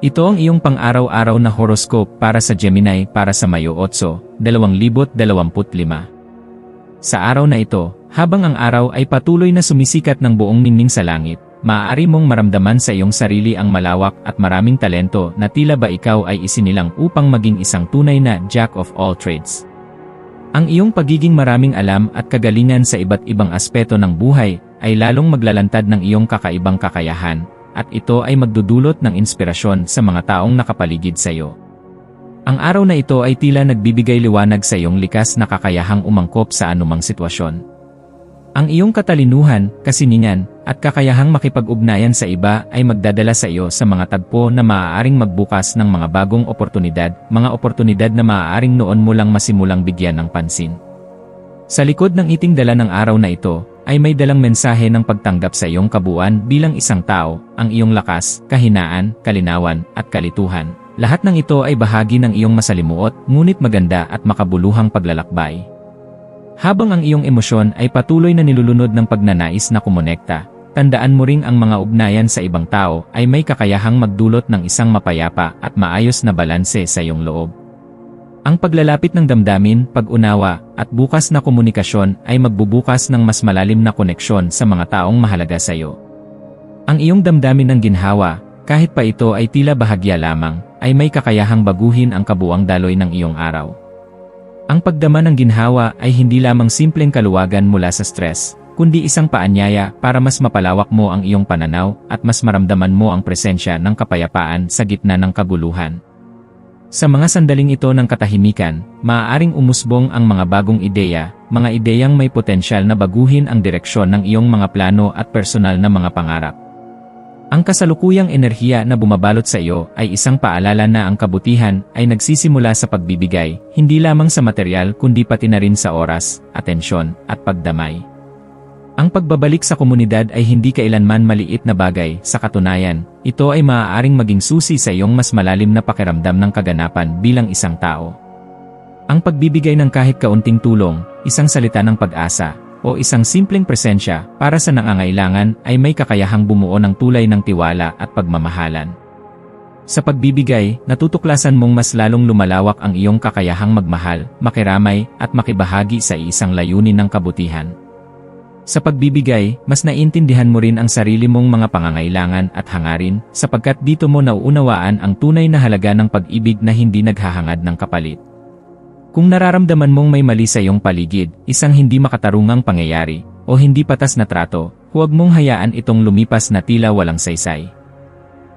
Ito ang iyong pang-araw-araw na horoscope para sa Gemini para sa Mayo 8, 2025. Sa araw na ito, habang ang araw ay patuloy na sumisikat ng buong ningning sa langit, maaari mong maramdaman sa iyong sarili ang malawak at maraming talento na tila ba ikaw ay isinilang upang maging isang tunay na jack of all trades. Ang iyong pagiging maraming alam at kagalingan sa iba't ibang aspeto ng buhay ay lalong maglalantad ng iyong kakaibang kakayahan at ito ay magdudulot ng inspirasyon sa mga taong nakapaligid sa iyo. Ang araw na ito ay tila nagbibigay liwanag sa iyong likas na kakayahang umangkop sa anumang sitwasyon. Ang iyong katalinuhan, kasiningan, at kakayahang makipag-ugnayan sa iba ay magdadala sa iyo sa mga tagpo na maaaring magbukas ng mga bagong oportunidad, mga oportunidad na maaaring noon mo lang masimulang bigyan ng pansin. Sa likod ng iting dala ng araw na ito, ay may dalang mensahe ng pagtanggap sa iyong kabuuan bilang isang tao, ang iyong lakas, kahinaan, kalinawan, at kalituhan. Lahat ng ito ay bahagi ng iyong masalimuot, ngunit maganda at makabuluhang paglalakbay. Habang ang iyong emosyon ay patuloy na nilulunod ng pagnanais na kumonekta, tandaan mo ring ang mga ugnayan sa ibang tao ay may kakayahang magdulot ng isang mapayapa at maayos na balanse sa iyong loob. Ang paglalapit ng damdamin, pag-unawa, at bukas na komunikasyon ay magbubukas ng mas malalim na koneksyon sa mga taong mahalaga sa iyo. Ang iyong damdamin ng ginhawa, kahit pa ito ay tila bahagya lamang, ay may kakayahang baguhin ang kabuang daloy ng iyong araw. Ang pagdama ng ginhawa ay hindi lamang simpleng kaluwagan mula sa stress, kundi isang paanyaya para mas mapalawak mo ang iyong pananaw at mas maramdaman mo ang presensya ng kapayapaan sa gitna ng kaguluhan. Sa mga sandaling ito ng katahimikan, maaaring umusbong ang mga bagong ideya, mga ideyang may potensyal na baguhin ang direksyon ng iyong mga plano at personal na mga pangarap. Ang kasalukuyang enerhiya na bumabalot sa iyo ay isang paalala na ang kabutihan ay nagsisimula sa pagbibigay, hindi lamang sa material kundi pati na rin sa oras, atensyon, at pagdamay. Ang pagbabalik sa komunidad ay hindi kailanman maliit na bagay, sa katunayan, ito ay maaaring maging susi sa iyong mas malalim na pakiramdam ng kaganapan bilang isang tao. Ang pagbibigay ng kahit kaunting tulong, isang salita ng pag-asa, o isang simpleng presensya para sa nangangailangan ay may kakayahang bumuo ng tulay ng tiwala at pagmamahalan. Sa pagbibigay, natutuklasan mong mas lalong lumalawak ang iyong kakayahang magmahal, makiramay, at makibahagi sa isang layunin ng kabutihan. Sa pagbibigay, mas naiintindihan mo rin ang sarili mong mga pangangailangan at hangarin, sapagkat dito mo nauunawaan ang tunay na halaga ng pag-ibig na hindi naghahangad ng kapalit. Kung nararamdaman mong may mali sa iyong paligid, isang hindi makatarungang pangyayari, o hindi patas na trato, huwag mong hayaan itong lumipas na tila walang saysay.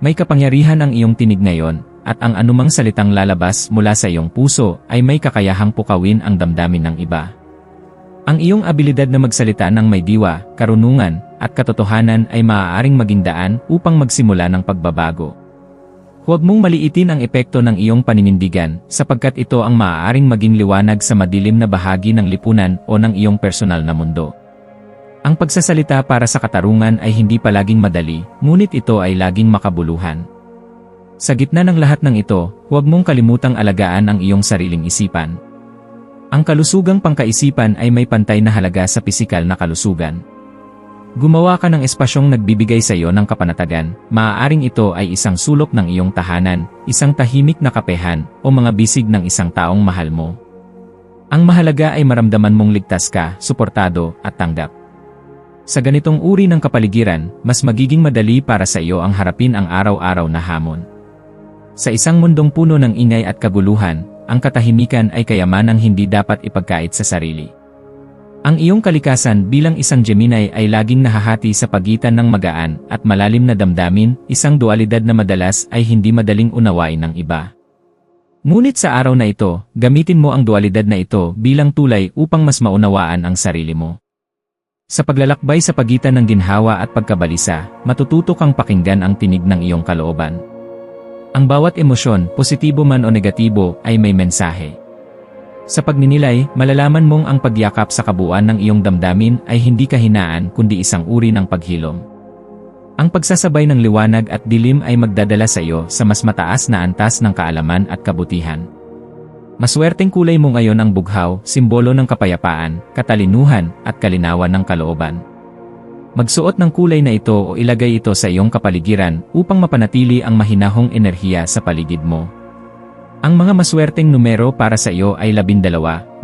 May kapangyarihan ang iyong tinig ngayon, at ang anumang salitang lalabas mula sa iyong puso ay may kakayahang pukawin ang damdamin ng iba. Ang iyong abilidad na magsalita ng may diwa, karunungan, at katotohanan ay maaaring maging daan upang magsimula ng pagbabago. Huwag mong maliitin ang epekto ng iyong paninindigan sapagkat ito ang maaaring maging liwanag sa madilim na bahagi ng lipunan o ng iyong personal na mundo. Ang pagsasalita para sa katarungan ay hindi palaging madali, ngunit ito ay laging makabuluhan. Sa gitna ng lahat ng ito, huwag mong kalimutang alagaan ang iyong sariling isipan. Ang kalusugang pangkaisipan ay may pantay na halaga sa pisikal na kalusugan. Gumawa ka ng espasyong nagbibigay sa iyo ng kapanatagan, maaaring ito ay isang sulok ng iyong tahanan, isang tahimik na kapehan, o mga bisig ng isang taong mahal mo. Ang mahalaga ay maramdaman mong ligtas ka, suportado, at tanggap. Sa ganitong uri ng kapaligiran, mas magiging madali para sa iyo ang harapin ang araw-araw na hamon. Sa isang mundong puno ng ingay at kaguluhan, ang katahimikan ay kayamanang hindi dapat ipagkait sa sarili. Ang iyong kalikasan bilang isang Gemini ay laging nahahati sa pagitan ng magaan at malalim na damdamin, isang dualidad na madalas ay hindi madaling unawain ng iba. Ngunit sa araw na ito, gamitin mo ang dualidad na ito bilang tulay upang mas maunawaan ang sarili mo. Sa paglalakbay sa pagitan ng ginhawa at pagkabalisa, matututo kang pakinggan ang tinig ng iyong kalooban. Ang bawat emosyon, positibo man o negatibo, ay may mensahe. Sa pagninilay, malalaman mong ang pagyakap sa kabuuan ng iyong damdamin ay hindi kahinaan kundi isang uri ng paghilom. Ang pagsasabay ng liwanag at dilim ay magdadala sa iyo sa mas mataas na antas ng kaalaman at kabutihan. Maswerteng kulay mo ngayon ang bughaw, simbolo ng kapayapaan, katalinuhan, at kalinawan ng kalooban. Magsuot ng kulay na ito o ilagay ito sa iyong kapaligiran upang mapanatili ang mahinahong enerhiya sa paligid mo. Ang mga maswerteng numero para sa iyo ay 12, 22,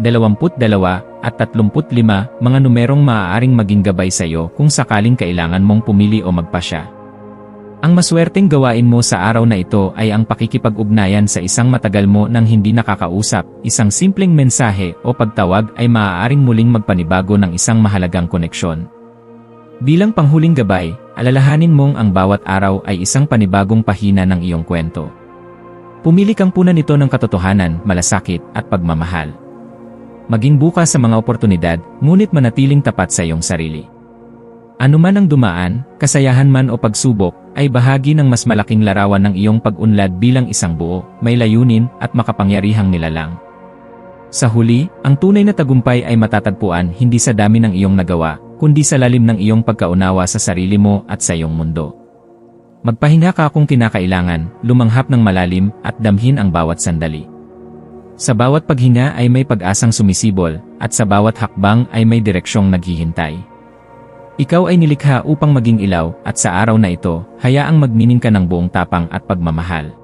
at 35, mga numerong maaaring maging gabay sa iyo kung sakaling kailangan mong pumili o magpasya. Ang maswerteng gawain mo sa araw na ito ay ang pakikipag-ugnayan sa isang matagal mo nang hindi nakakausap, isang simpleng mensahe o pagtawag ay maaaring muling magpanibago ng isang mahalagang koneksyon. Bilang panghuling gabay, alalahanin mong ang bawat araw ay isang panibagong pahina ng iyong kwento. Pumili kang punan nito ng katotohanan, malasakit, at pagmamahal. Maging bukas sa mga oportunidad, ngunit manatiling tapat sa iyong sarili. Ano man ang dumaan, kasayahan man o pagsubok, ay bahagi ng mas malaking larawan ng iyong pag-unlad bilang isang buo, may layunin, at makapangyarihang nilalang. Sa huli, ang tunay na tagumpay ay matatagpuan hindi sa dami ng iyong nagawa, kundi sa lalim ng iyong pagkaunawa sa sarili mo at sa iyong mundo. Magpahinga ka kung kinakailangan, lumanghap ng malalim, at damhin ang bawat sandali. Sa bawat paghinga ay may pag-asang sumisibol, at sa bawat hakbang ay may direksyong naghihintay. Ikaw ay nilikha upang maging ilaw, at sa araw na ito, hayaang magnining ka ng buong tapang at pagmamahal.